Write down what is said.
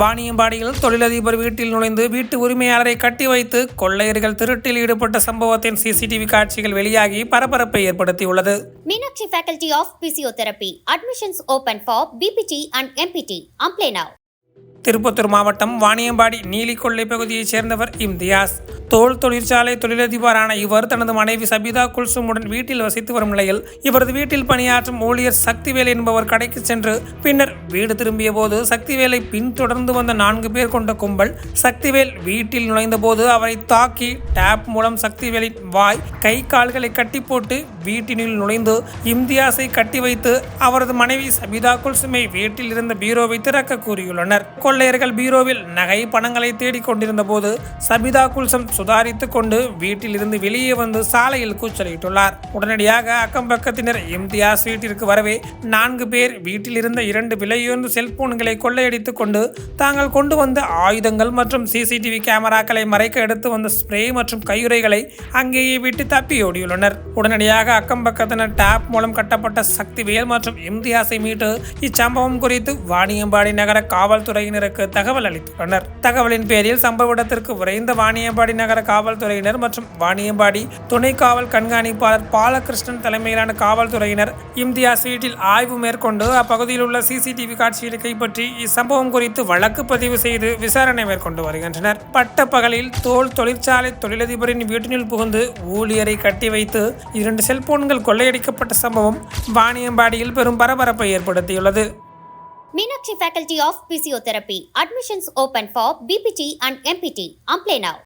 வாணியம்பாடியில் தொழிலதிபர் வீட்டில் நுழைந்து வீட்டு உரிமையாளரை கட்டி வைத்து கொள்ளையர்கள் திருட்டில் ஈடுபட்ட சம்பவத்தின் சிசிடிவி காட்சிகள் வெளியாகி பரபரப்பை ஏற்படுத்தியுள்ளது. Meenakshi faculty of physiotherapy admissions open for BPT and MPT Apply. Tirupattur மாவட்டம் வாணியம்பாடி நீலிக்கொள்ளை பகுதியைச் சேர்ந்தவர் இம்தியாஸ். தோல் தொழிற்சாலை தொழிலதிபரான இவர் தனது மனைவி சபிதா குல்சுமுடன் வீட்டில் வசித்து வரும் நிலையில் இவரது வீட்டில் பணியாற்றும் ஊழியர் சக்திவேல் என்பவர் கடைக்கு சென்று பின்னர் வீடு திரும்பிய போது சக்திவேலை பின்தொடர்ந்து வந்த நான்கு பேர் கொண்ட கும்பல் சக்திவேல் வீட்டில் நுழைந்தபோது அவரை தாக்கி டேப் மூலம் சக்திவேலின் வாய் கை கால்களை கட்டி போட்டு வீட்டினுள் நுழைந்து இம்தியாஸை கட்டி வைத்து அவரது மனைவி சபிதா குல்சுமை வீட்டில் இருந்த பீரோவை திறக்க கூறியுள்ளனர். கொள்ளையர்கள் பீரோவில் நகை பணங்களை தேடிக் கொண்டிருந்த போது சபிதா குல்சம் சுதாரித்துக் கொண்டு வீட்டிலிருந்து வெளியே வந்து சாலையில் கூச்சலிட்டுள்ளார். உடனடியாக அக்கம் பக்கத்தினர் இம்தியாஸ் வீட்டிற்கு வரவே நான்கு பேர் வீட்டில் இருந்த இரண்டு விலையுயர்ந்த செல்போன்களை கொள்ளையடித்துக் கொண்டு தாங்கள் கொண்டு வந்த ஆயுதங்கள் மற்றும் சிசிடிவி கேமராக்களை மறைக்க எடுத்து வந்த ஸ்ப்ரே மற்றும் கையுறைகளை அங்கேயே விட்டு தப்பியோடியுள்ளனர் உடனடியாக அக்கம் பக்கத்தினர் டேப் மூலம் கட்டப்பட்ட சக்திவேல் மற்றும் இம்தியாஸை மீட்டு. இச்சம்பவம் குறித்து வாணியம்பாடி நகர காவல்துறையினர் காவல்துறையினருக்கு தகவல் அளித்துள்ளனர். தகவலின் பேரில் சம்பவ இடத்திற்கு விரைந்த வாணியம்பாடி நகர காவல்துறையினர் மற்றும் வாணியம்பாடி துணை காவல் கண்காணிப்பாளர் பாலகிருஷ்ணன் தலைமையிலான காவல்துறையினர் இந்தியா வீட்டில் ஆய்வு மேற்கொண்டு அப்பகுதியில் உள்ள சிசிடிவி காட்சிகளை கைப்பற்றி இச்சம்பவம் குறித்து வழக்கு பதிவு செய்து விசாரணை மேற்கொண்டு வருகின்றனர். பட்ட பகலில் தோல் தொழிற்சாலை தொழிலதிபரின் வீட்டினுள் புகுந்து ஊழியரை கட்டி வைத்து இரண்டு செல்போன்கள் கொள்ளையடிக்கப்பட்ட சம்பவம் வாணியம்பாடியில் பெரும் பரபரப்பை ஏற்படுத்தியுள்ளது. Meenakshi Faculty of Physiotherapy. Admissions open for BPT and MPT. Apply now.